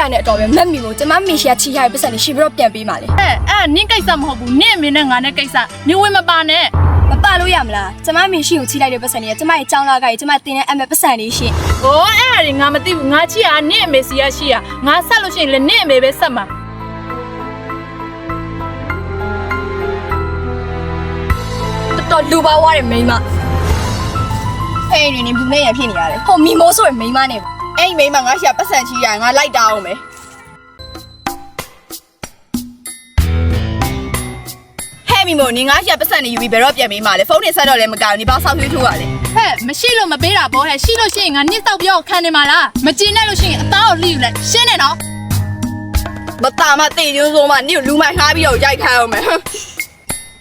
ရနဲ့အတော်ပဲမက်မီကိုကျမမေရှိယာချီရတဲ့ပတ်စံနေရှင်ပြီးတော့ပြန်ပေးပါလေအဲအဲ့နင်းကိစ္စမဟုတ်ဘူးနင့်အမေနဲ့ငါနဲ့ကိစ္စနင်ဝင်မပါနဲ့မပါလို့ရမလားကျမမေရှိကိုချီလိုက်တဲ့ပတ်စံနေကကျမရဲ့ចောင်းလာကကြီးကျမတင်တဲ့အမပတ်စံလေးရှင်။အိုးအဲ့အရင်ငါမသိဘူးငါချီရနင့်အမေစီရရှိရငါဆက်လို့ရှိရင်လည်းနင့်အမေပဲဆက်မှာတော်တော်လူပါဝါတဲ့မိန်းမဟဲ့နေနေဘူးနဲ့ရဖြစ်နေရတယ်ဟိုမီမိုးဆိုတဲ့မိန်းမနဲ့ အဲ့ဒီမိန်းမငါရှာပတ်စံချီရငါလိုက်တာအောင်မယ်ဟဲ့မိမို့နင်ငါရှာပတ်စံနေယူပြီးဘယ်တော့ပြန်ပေးမှလဲဖုန်းနဲ့ဆက်တော့လည်းမကောက်နေပါဆောက်ရွှေးထိုးရလေ။ဟဲ့မရှိလို့မပေးတာပေါ့ဟဲ့ရှိလို့ရှိရင်ငါနင့်တောက်ပြောခံနေမှာလား။မကြည့်နဲ့လို့ရှိရင်အသားကိုလှီးယူလိုက်ရှင်းနေနော်မตาမတေညွန်းစိုးမနင့်ကိုလူမိုက်ခါပြီးတော့ရိုက်ခိုင်းအောင်မယ်ဟမ်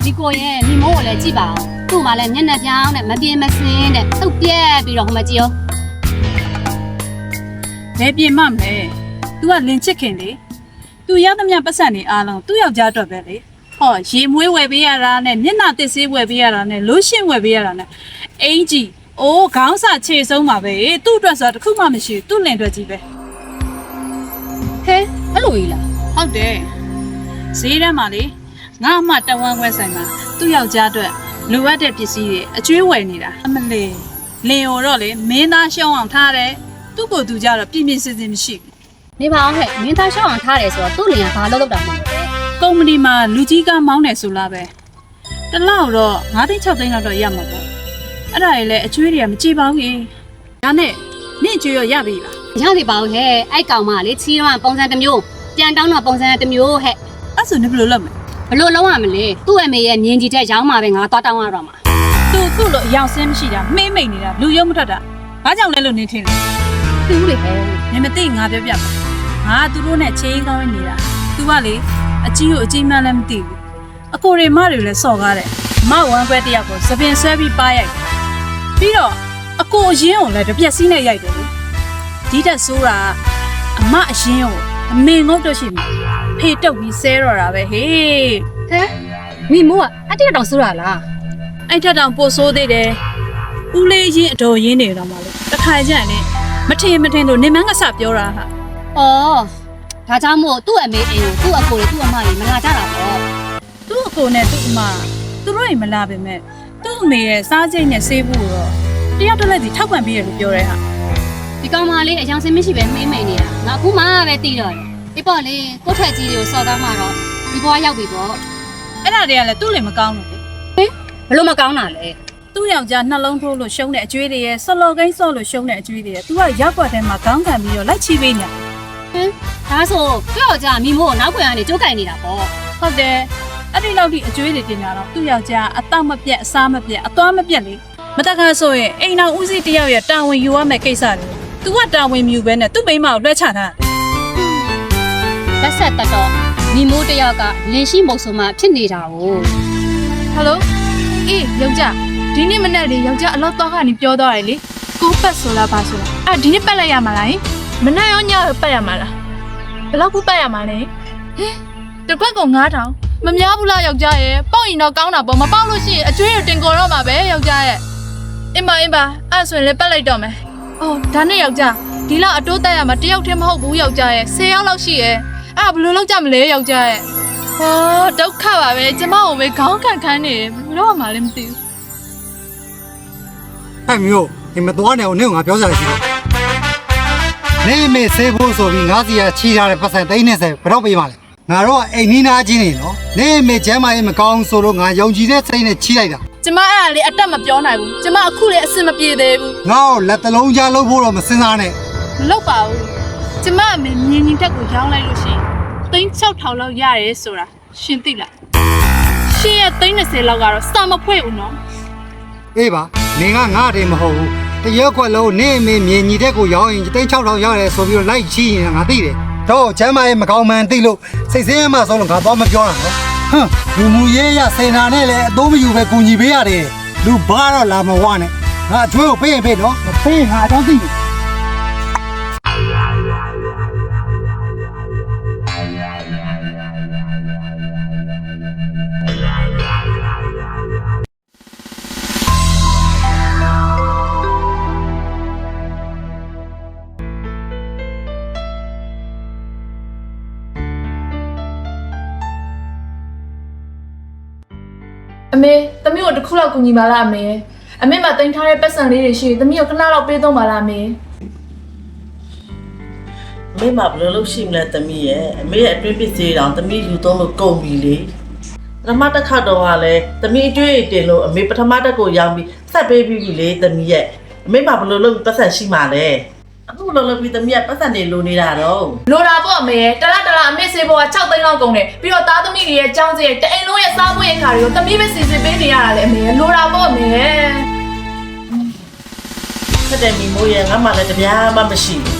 ဒီကိုရဲ့မိမိုးကိုလည်းကြည့်ပါအောင်သူ့မှာလည်းမျက်နှာပြောင်းတဲ့မပြေမစင်းတဲ့တုတ်ပြက်ပြီးတော့ဟိုမှာကြည့်ရော ဘယ်ပြင်မှမလဲ तू ကလင်ချစ်ခင်လေ तू ရသမျှပတ်စံနေအားလုံးသူ့ယောက်ျားအတွက်ပဲလေဟောရေမွေးဝယ်ပေးရတာနဲ့မျက်နှာတစ်ဆေးဝယ်ပေးရတာနဲ့လိုရှင်းဝယ်ပေးရတာနဲ့အင်ကြီးအိုးခေါင်းစာခြေဆုံးပါပဲသူ့အတွက်ဆိုတာတစ်ခုမှမရှိဘူးသူ့လင်အတွက်ကြီးပဲဟဲအဲ့လိုကြီးလားဟုတ်တယ်ဈေးထဲမှာလေငါအမှတဝမ်းဝဲဆိုင်မှာသူ့ယောက်ျားအတွက်လိုအပ်တဲ့ပစ္စည်းတွေအကျွေးဝယ်နေတာအမလေးလင်ကိုတော့လေမင်းသားရှောင်းအောင်ထားတယ် သူ့ကိုယ်သူကြတော့ပြင်းပြင်းစင်စင်မရှိဘူးနေပါအောင်ဟဲ့မင်းသားရှောင်းအောင်ထားတယ်ဆိုတော့သူ့လင်ကဘာလုပ်တော့တာမလဲကုမ္ပဏီမှာလူကြီးကမောင်းတယ်ဆိုလားပဲတစ်လောက်တော့9သိန်း6သိန်းလောက်တော့ရမှာပေါ့အဲ့ဒါကြီးလည်းအကျွေးတွေကမကြည့်ပါဘူးကြီးဒါနဲ့နင့်အကျွေးရောရပြီလားရောက်ပြီပါဦးဟဲ့အဲ့ကောင်မလေချီးတော့ပုံစံတစ်မျိုးပြန်တောင်းတော့ပုံစံတစ်မျိုးဟဲ့အဲ့ဆိုနေဘယ်လိုလုပ်မလဲဘလို့လုံးရမလဲသူ့အမေရဲ့မြင်ကြည့်တဲ့ရောင်းမှာပဲငါသွားတောင်းရတော့မှာသူခုလိုအယောင်ဆင်းမရှိတာမှိမ့်မိန်နေတာလူရုံမထွက်တာဘာကြောင့်လဲလို့နေထင်လဲ သူ့လေဟဲ့နင်မသိငါပြောပြပါငါကသူတို့နဲ့ချင်းကောင်းနေနေတာ तू ကလေအကြီးကိုအကြီးမှန်းလည်းမသိဘူးအကိုတွေမတွေလည်းစော်ကားတယ်မဝမ်းခွဲတစ်ယောက်ကိုသပင်ဆွဲပြီးပါရိုက်တယ်ပြီးတော့အကိုအရင်ကိုလည်းတစ်ပြက်စီးနဲ့ရိုက်တယ်လေဒီတက်ဆိုးတာကအမအရင်ကိုအမေငုတ်တော့ရှိမှာဖေတုတ်ပြီးဆဲတော့တာပဲဟေးဟဲ့မိမိုးကအတိတ်တောင်စိုးရလားအဲ့ထက်တောင်ပိုဆိုးသေးတယ်ဦးလေးအရင်အတော်ရင်းနေတော့မှလို့တစ်ခါကျရင်လေ မထင်မထင်လို့နေမန်းကစပြောတာဟာဩဒါကြောင့်မို့သူ့အမေအိမ်ကိုသူ့အကိုတွေသူ့အမတွေမလာကြတာပေါ့သူ့အကိုနဲ့သူ့အမသူတို့အိမ်မလာပေမဲ့သူ့အမေရဲ့စားစိတ်နဲ့ဆေးဖို့တော့တယောက်တစ်လက်စီထောက်ပံ့ပေးရလို့ပြောတဲ့ဟာဒီကောင်မလေးအယောင်စင်မရှိပဲမှိမ့်မိန်နေတာငါအခုမှပဲတီးတော့တယ်ဒီပေါ့လေကိုယ့်ထက်ကြီးတွေကိုစော်ကားမှတော့ဒီဘွားရောက်ပြီပေါ့အဲ့ဒါတွေကလည်းသူ့လည်းမကောင်းဘူးလေဘလို့မကောင်းတာလဲ သူ့ယောက်ျားနှလုံးထိုးလို့ရှုံးတဲ့အကျွေးတွေရဲ့ဆော်လော်ကိန်းဆော့လို့ရှုံးတဲ့အကျွေးတွေရဲ့ तू ကရောက်ွက်ထဲမှာခေါင်းခံပြီးတော့လိုက်ချီပေးနေတာဒါဆိုကြောက်ကြမိမို့နောက်ခွင်ကနေကြိုးကင်နေတာပေါ့ဟုတ်တယ်အဲ့ဒီလောက်ထိအကျွေးတွေတင်ကြတော့သူ့ယောက်ျားအတော့မပြတ်အစားမပြတ်အသွားမပြတ်လေမတခါဆိုရင်အိမ်တော်ဦးစီးတယောက်ရဲ့တာဝန်ယူရမယ့်ကိစ္စတွေ तू ကတာဝန်မယူဘဲနဲ့သူ့မိန်းမကိုလွှဲချတာလက်ဆက်တက်တော့မိမိုးတယောက်ကလင်ရှိမုတ်ဆိုမှဖြစ်နေတာကိုဟယ်လိုအေးယောက်ျား ဒီနေ့မနေ့လေးယောက်ျားအလောက်တော့ကနေပြောတော့တယ်လေကိုပတ်ဆိုလားဘာဆိုလားအဲ့ဒီနေ့ပတ်လိုက်ရမှာလားယင်မနေ့ရောညရောပတ်ရမှာလားဘယ်လောက်ခုပတ်ရမှာလဲဟင်တစ်ခွက်က9000မများဘူးလားယောက်ျားရဲ့ပေါက်ရင်တော့ကောင်းတာပေါ့မပေါက်လို့ရှိရင်အကျွေးရတင်ကုန်တော့မှာပဲယောက်ျားရဲ့အင်းပါအင်းပါအဲ့ဆိုရင်လည်းပတ်လိုက်တော့မယ်အော်ဒါနဲ့ယောက်ျားဒီလောက်အတိုးတက်ရမှာတယောက်တည်းမဟုတ်ဘူးယောက်ျားရဲ့10ယောက်လောက်ရှိရဲ့အဲ့ဒါဘယ်လိုလုပ်ကြမလဲယောက်ျားရဲ့ဟောဒုက္ခပါပဲကျမကိုပဲခေါင်းခံခန်းနေတယ်ဘယ်တော့မှလည်းမသိဘူး ဟဲ့မျိုးဒီမသွားနဲ့အောင်နင့်ကိုငါပြောစရာရှိတယ်နေမေဆေးဖို့ဆိုပြီးငါစီကချီထားတဲ့ပတ်စံသိန်းနဲ့ဆယ်ဘယ်တော့ပေးမှလဲငါတော့အိမ်နီးနားချင်းနေနော်နေမေကျမ်းမာရေးမကောင်းဆိုလို့ငါယုံကြည်တဲ့စိတ်နဲ့ချီလိုက်တာကျမအဲ့ဒါလေးအတက်မပြောနိုင်ဘူးကျမအခုလည်းအဆင်မပြေသေးဘူးငါ့ကိုလက်တလုံးကြားလို့ဖို့တော့မစင်စားနဲ့မလုပ်ပါဘူးကျမအမေမြင်းကြီးတက်ကိုရောင်းလိုက်လို့ရှိရင်သိန်း6000လောက်ရတယ်ဆိုတာရှင်သိလားရှင်ရဲ့သိန်း30လောက်ကတော့စာမဖွဲ့ဘူးနော်အေးပါ နေကငါတည်းမဟုတ်ဘူးတရက်ခွက်လုံးနေမေမြင်ညီတဲ့ကိုရောင်းရင်သိန်း6000ရတယ်ဆိုပြီးတော့လိုက်ချီရင်ငါသိတယ်တော့ကျမ်းမာရေးမကောင်းမှန်သိလို့စိတ်ဆင်းရဲမှဆုံးလို့ငါတော့မပြောတာနော်ဟမ်လူမှုရေးရစေနာနဲ့လည်းအသုံးမယူပဲကူညီပေးရတယ်လူဘာတော့လာမဝနဲ့ငါအကျွေးကိုပေးရင်ပေးနော်မပေးရင်ငါအကြောင်းသိတယ် လောက်ကူညီပါလားအမေအမေမတင်ထားတဲ့ပတ်စံလေးတွေရှိရင်သမီးကိုခဏလောက်ပေးသုံးပါလားအမေအမေမဘယ်လိုလုပ်ရှိမလဲသမီးရဲ့အမေရဲ့အတွင်းပစ္စည်းတောင်သမီးယူသုံးလို့ကုန်ပြီလေပထမတစ်ခါတော့ကလည်းသမီးအကျွေးတင်လို့အမေပထမတစ်ကိုရောင်းပြီးဆက်ပေးပြီးပြီလေသမီးရဲ့အမေမဘယ်လိုလုပ်ပြီးပတ်စံရှိမှလဲ အခုဘယ်လိုလုပ်ပြီးသမီးကပတ်စံနေလိုနေတာတော့လိုတာပေါ့အမေတလားတလားအမေစေဘောက6သိန်းလောက်ကုန်တယ်ပြီးတော့သားသမီးတွေရဲ့ကြောင်းစရဲ့တအိမ်လုံးရဲ့စားဖို့ရဲ့ခါတွေကိုသမီးပဲစီစဉ်ပေးနေရတာလေအမေလိုတာပေါ့အမေဆက်တဲ့မိမိုးရဲ့ငါမှလည်းတပြားမှမရှိဘူး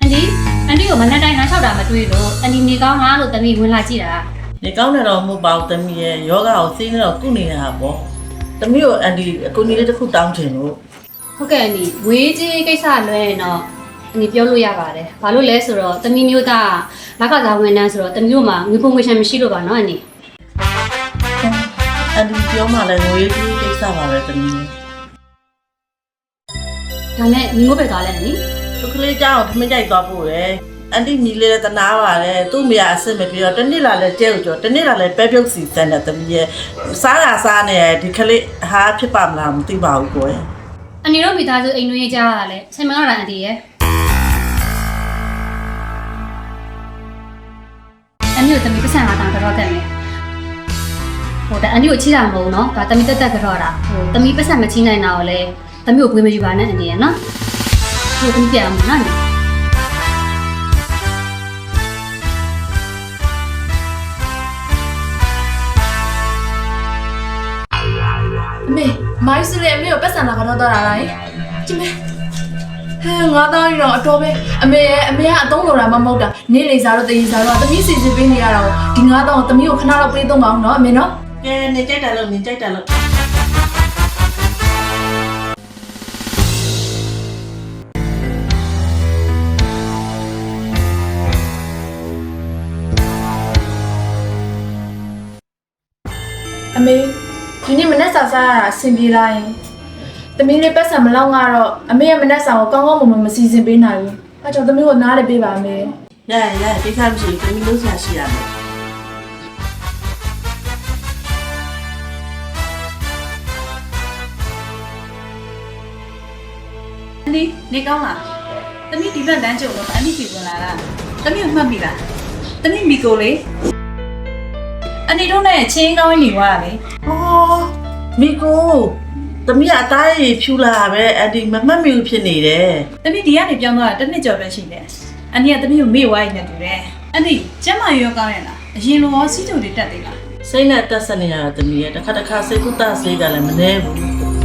အန်ဒီအန်ဒီကိုမနေ့တိုင်းနားလျှောက်တာမတွေ့လို့အန်ဒီနေကောင်းလားလို့တမီးဝင်လာကြည့်တာ နေကောင်းတယ်တော့မဟုတ်ပါဘူးသမီးရဲ့ယောဂကိုသိနေတော့ကုနေတာပေါ့သမီးကိုအန်ဒီအကူကြီးလေးတစ်ခုတောင်းချင်လို့ဟုတ်ကဲ့အန်ဒီဝေးကြီးကိစ္စလွဲရင်တော့အန်ဒီပြောလို့ရပါတယ်ဘာလို့လဲဆိုတော့တမီးမျိုးသားလက်ကစားဝန်ထမ်းဆိုတော့တမီးတို့မှာငွေပုံငွေချမ်းမရှိလို့ပါနော်အန်ဒီအန်ဒီပြောမှလည်းငွေကြီးကိစ္စပါပဲသမီးရဲ့ဒါနဲ့ညီမိုးပဲသွားလဲအန်ဒီသူကလေးကြောင့်ထမင်းကြိုက်သွားဖို့ရယ် အန်တီညီလေးလည်းတနာပါတယ်သူ့မိကအစ်စ်မပြေတော့တနေ့လာလဲကျဲကိုကြောတနေ့လာလဲပဲပြုတ်စီစမ်းတဲ့သမီးရဲ့စားတာစားနေတယ်ဒီကလေးဟာဖြစ်ပါမလားမသိပါဘူးကိုယ်အန်ဒီတို့မိသားစုအိမ်တွင်းကြားရတာလဲဆင်မကတော့အန်ဒီရဲ့အန်ဒီတို့တမီးပတ်စံလာတာတော့တက်မယ်ဟိုဒါအန်ဒီကိုချိတာမဟုတ်ဘူးနော်ဒါတမီးတက်တက်ကြောတာဟိုတမီးပတ်စံမချိနိုင်တာကိုလဲတမီးကိုပွေးမယူပါနဲ့အန်ဒီရဲ့နော်ဟိုတမီးပြအောင်နော် မေမိုင်းစလေအမေကိုပတ်စံလာကတော့တော့တာလားကြည့်မေဟဲငါသားရီတော့အတော်ပဲအမေရဲ့အမေကအသုံးလိုတာမှမဟုတ်တာနေလေစားတော့တည်စားတော့သမီးစီစဉ်ပေးနေရတာကိုဒီငါတော့သမီးကိုခဏတော့ပေးသုံးပါအောင်နော်အမေနော်ကဲနေကြိုက်တယ်လို့နေကြိုက်တယ်လို့အမေ ဒီနေ့မနေ့စာစားရတာအဆင်ပြေလားယင်သမီးလေးပတ်စံမလောက်ကတော့အမေရဲ့မနေ့စာကိုကောင်းကောင်းမွန်မွန်မစီစဉ်ပေးနိုင်ဘူးအဲကြောင့်သမီးကိုနားလေပေးပါအမေရရရကိစ္စမရှိဘူးသမီးလို့ဆရာရှိရမယ်အန်ဒီနေကောင်းလားတမီးဒီဘက်လမ်းကြုံတော့အန်ဒီပြေဝင်လာတာတမီးကိုမှတ်မိလားတမီးမီကိုလေ အန်ဒီတို့နဲ့ချင်းကောင်းနေွားလေဟောမီကိုသမီးကအသားရည်ဖြူလာပဲအန်ဒီမမှတ်မိဘူးဖြစ်နေတယ်တမီးဒီကနေပြောင်းသွားတာတစ်နှစ်ကျော်ပဲရှိတယ်အန်ဒီကတမီးကိုမေ့ဝိုင်းနေတူတယ်အန်ဒီကျမ်းမာရောကောင်းရလားအရင်လိုရောစီးကြုံတွေတက်သေးလားစိတ်နဲ့တက်ဆက်နေရတာသမီးရဲ့တစ်ခါတစ်ခါစိတ်ကူးတဆေးကလည်းမနှဲဘူး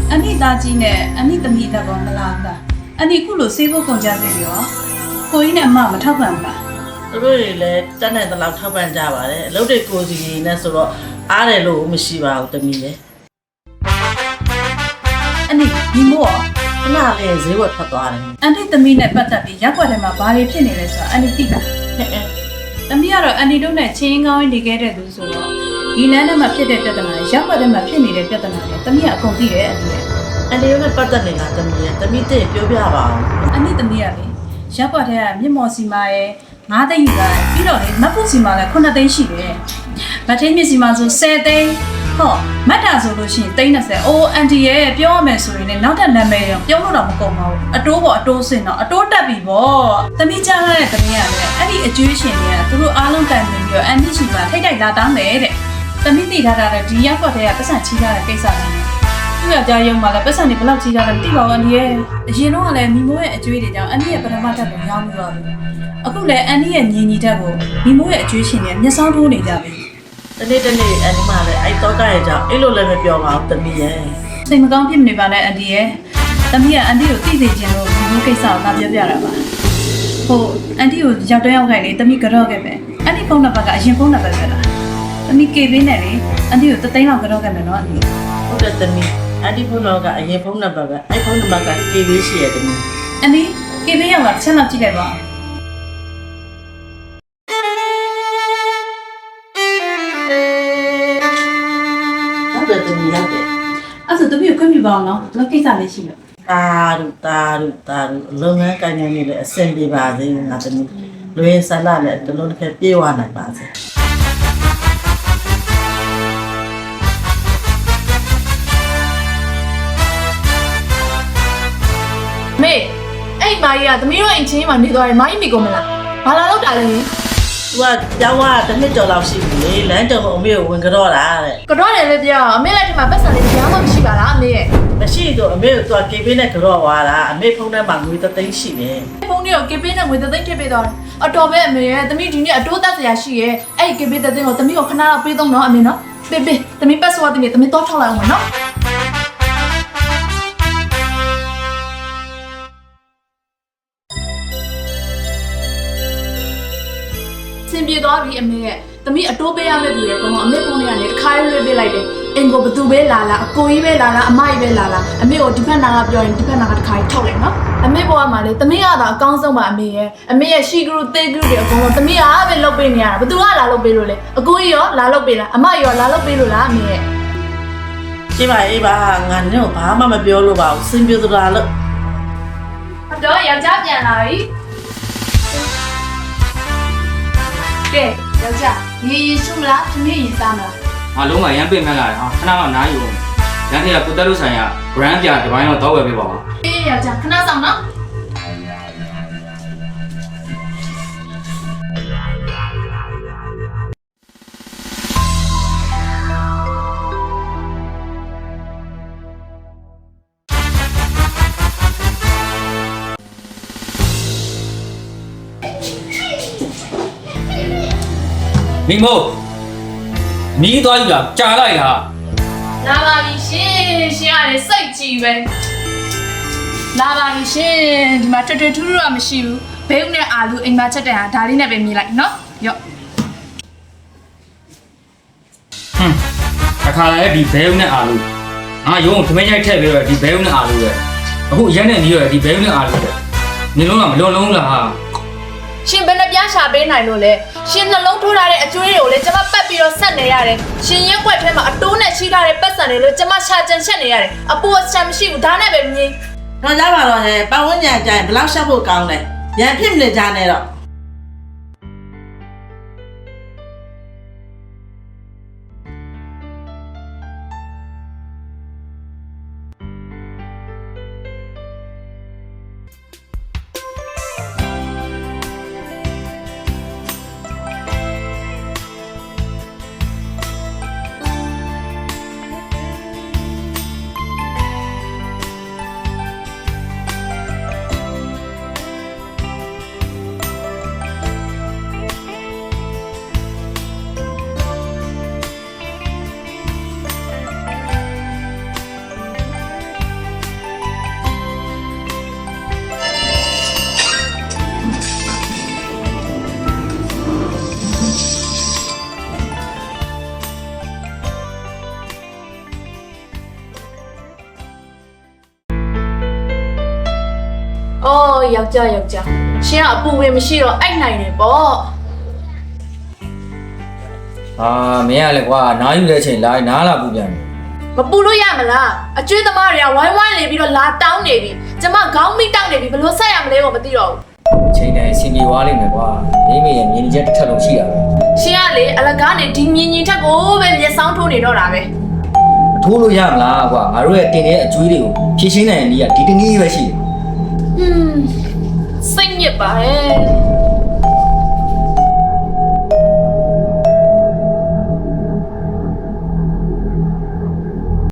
အန်ဒီသားကြီးနဲ့အန်ဒီသမီးတက်ကောမလားလားအန်ဒီခုလိုစေးဖို့ကုန်ကြသေးရောကိုကြီးနဲ့အမမထောက်ပံ့ဘူးလား သူတို့တွေလည်းတက်နိုင်တဲ့လောက်ထောက်ပံ့ကြပါတယ်အလုပ်တွေကိုစီနဲ့ဆိုတော့အားတယ်လို့မရှိပါဘူးသမီးရဲ့အန်ဒီညီမို့ရောခဏလေးဈေးဝယ်ထွက်သွားတယ်အန်တီသမီးနဲ့ပတ်သက်ပြီးရက်ွက်ထဲမှာဘာတွေဖြစ်နေလဲဆိုတာအန်တီသိတာဟဲ့ဟဲ့သမီးကတော့အန်တီတို့နဲ့ချင်းကောင်းနေခဲ့တဲ့သူဆိုတော့ဒီလမ်းထဲမှာဖြစ်တဲ့ပြဿနာရက်ွက်ထဲမှာဖြစ်နေတဲ့ပြဿနာတွေသမီးကအကုန်သိတယ်အန်တီရဲ့အန်ဒီတို့နဲ့ပတ်သက်နေတာသမီးရဲ့သမီးတဲ့ပြောပြပါအောင်အန်တီသမီးကလေရက်ွက်ထဲကမြင့်မော်စီမာရဲ့ 9သိန်းယူလာတယ်ပြီးတော့လေမတ်ဖို့စီမာလည်း9သိန်းရှိတယ်ဗတ်ထင်းမြင့်စီမာဆို10သိန်းဟောမတ်တာဆိုလို့ရှိရင်သိန်း30အိုးအန်တီရဲ့ပြောရမယ်ဆိုရင်လည်းနောက်ထပ်နာမည်ရောပြောလို့တော့မကုန်ပါဘူးအတိုးပေါ်အတိုးစင်တော့အတိုးတက်ပြီပေါ့သမီးကြားရတဲ့သမီးကလည်းအဲ့ဒီအကျွေးရှင်တွေကသူတို့အားလုံးတိုင်ပင်ပြီးတော့အန်တီရှိမှထိတ်တိုက်လာတောင်းတယ်တဲ့သမီးသိထားတာလည်းဒီရက်ကွက်ထဲကပတ်စံချီးထားတဲ့ကိစ္စတွေနဲ့သူ့ယောက်ျားရုံမှာလည်းပတ်စံတွေဘယ်လောက်ချီးထားလဲမသိပါဘူးအန်တီရဲ့အရင်တော့ကလည်းမိမိုးရဲ့အကျွေးတွေကြောင့်အန်တီရဲ့ပထမတက်ကိုရောင်းပြီးတော့ပြီ အခုလည်းအန်တီရဲ့ညီညီတက်ကိုမိမိုးရဲ့အကျွေးရှင်တွေမျက်စောင်းထိုးနေကြပြီတနေ့တနေ့အန်ဒီမလည်းအဲ့တော့ကရဲ့ကြောင့်အဲ့လိုလည်းမပြောပါဘူးသမီးရဲ့စိတ်မကောင်းဖြစ်မနေပါနဲ့အန်တီရဲ့သမီးကအန်တီကိုသိစေချင်လို့ဒီလိုကိစ္စကိုငါပြောပြတာပါဟိုအန်တီကိုရောက်တော့ရောက်ခိုင်လေသမီးကတော့ခဲ့ပဲအန်တီဖုန်းနံပါတ်ကအရင်ဖုန်းနံပါတ်ပဲလားသမီးကေပေးနေလေအန်တီကိုတသိန်းလောက်ကတော့ခဲ့မယ်နော်အန်တီဟုတ်တယ်သမီးအန်ဒီဖုန်းတော့ကအရင်ဖုန်းနံပါတ်ပဲအဲ့ဖုန်းနံပါတ်က KB ရှိရသမီးအန်တီကေပေးရောက်လာတစ်ချက်လောက်ကြည့်လိုက်ပါ ပြုပါအောင်နော်လောကိစ္စလေးရှိလို့တာရူတာရူတာရူလုပ်ငန်းကိုင်ငန်းနေလည်းအဆင်ပြေပါစေငါသမီးလွင်ဆန္ဒနဲ့တလုံးတစ်ခဲပြေဝနိုင်ပါစေမေအဲ့မာကြီးကသမီးတို့အိမ်ချင်းမှာနေသွားတယ်မာကြီးမိကုန်မလားဘာလာလောက်တာလဲ သူကကျောင်းကတစ်နှစ်ကျော်လောက်ရှိပြီလေလမ်းကြုံလို့အမေကိုဝင်ကြတော့တာတဲ့ကတော့တယ်လေပြောအမေလက်ထက်မှာပတ်စံလေးကြားမှမရှိပါလားအမေရဲ့မရှိတော့အမေကသူကကေပေးနဲ့ကြတော့သွားတာအမေဖုန်းထဲမှာငွေသသိန်းရှိတယ်ဖုန်းကြီးကိုကေပေးနဲ့ငွေသသိန်းထည့်ပေးသွားတယ်အတော်ပဲအမေရဲ့သမီးဒီနေ့အတိုးသက်စရာရှိရဲ့အဲ့ဒီကေပေးသသိန်းကိုသမီးကိုခဏတော့ပေးသုံးတော့အမေနော်ပေးပေးသမီးပတ်စဝတ်သမီးသမီးတော့ထောက်လိုက်အောင်မယ်နော် စင်ပြေသွားပြီအမေရဲ့သမီးအတိုးပေးရမယ့်သူရဲ့ကောင်အမေဖုန်းထဲကနေတစ်ခါရွေးပေးလိုက်တယ်အင်ကိုဘသူပဲလာလာအကိုကြီးပဲလာလာအမကြီးပဲလာလာအမေကိုဒီဖက်နာကပြောရင်ဒီဖက်နာကတစ်ခါထုတ်လိုက်နော်အမေဘဝမှာလေသမီးကသာအကောင်းဆုံးပါအမေရဲ့အမေရဲ့ရှီဂရုတေဂရုတွေအကုန်လုံးသမီးကပဲလုပ်ပေးနေရတာဘသူကလာလုပ်ပေးလို့လဲအကိုကြီးရောလာလုပ်ပေးလားအမကြီးရောလာလုပ်ပေးလို့လားအမေရဲ့အေးပါအေးပါငါနဲ့ဘာမှမပြောလို့ပါဘူးစင်ပြေသလားလို့ဟုတ်တော့ယောက်ျားပြန်လာပြီ ကဲယောက်ျားရေရေရှုမလားသမီးရင်စားမလားငါလုံးဝရမ်းပင့်မဲ့လာတယ်ဟာခဏတော့နားယူအောင်ရန်တီကကုတက်လို့ဆိုင်က brand ပြဒီပိုင်းတော့တော့ဝယ်ပေးပါဦးအေးယောက်ျားခဏဆောင်နော် မိမို့မီးသွားယူတာကြာလိုက်ဟာလာပါပြီရှင်ရှင်ရတယ်စိတ်ကြည့်ပဲလာပါပြီရှင်ဒီမှာထွတ်ထွတ်ထူးထူးတော့မရှိဘူးဘဲဥနဲ့အာလူအိမ်မှာချက်တဲ့ဟာဒါလေးနဲ့ပဲမြည်လိုက်နော်ရော့ဟွန်းအခါလည်းဒီဘဲဦးနဲ့အာလူငါရုံးကိုခမင်းရိုက်ထည့်ပြီးတော့ဒီဘဲဦးနဲ့အာလူပဲအခုရက်နဲ့နီးတော့ဒီဘဲဦးနဲ့အာလူပဲနေလုံးကမလွန်လုံးလားဟာရှင်ဘယ်နှပြားရှာပေးနိုင်လို့လဲ ရှင်နှလုံးထိုးထားတဲ့အကျွေးတွေကိုလည်းကျမပတ်ပြီးတော့ဆက်နေရတယ်ရှင်ရက်ွက်ထဲမှာအတိုးနဲ့ရှိထားတဲ့ပတ်စံတွေလို့ကျမရှာကြံချက်နေရတယ်အပေါ်အချမ်းမရှိဘူးဒါနဲ့ပဲမြည်တော့ကြပါတော့ဟဲ့ပတ်ဝန်းကျင်ကြရင်ဘယ်လောက်ရှက်ဖို့ကောင်းလဲရန်ဖြစ်မနေကြနဲ့တော့။ ယောက်ျားယောက်ျားရှင်ကအပူဝင်မရှိတော့အိုက်နိုင်တယ်ပေါ့အာမင်းကလည်းကွာနားယူတဲ့အချိန်လာနားလာပူပြန်တယ်။မပူလို့ရမလား။အကျွေးသမားတွေကဝိုင်းဝိုင်းနေပြီးတော့လာတောင်းနေပြီ။ကျမခေါင်းမိတောင်းနေပြီဘယ်လို့ဆက်ရမလဲကိုမသိတော့ဘူးအချိန်တိုင်းဆင်ပြေသွားလိမ့်မယ်ကွာမိမိရဲ့မြင်ချက်တစ်ထပ်လုံးရှိတာပဲ။ရှင်ကလေအလကားနဲ့ဒီမြင်မြင်ထက်ကိုပဲမျက်စောင်းထိုးနေတော့တာပဲမထိုးလို့ရမလားကွာငါတို့ရဲ့တင်တဲ့အကျွေးတွေကိုဖြည့်ရှင်းနိုင်တဲ့နေ့ကဒီတနည်းပဲရှိတယ်။ ဟွန်းစိတ်ညစ်ပါရဲ့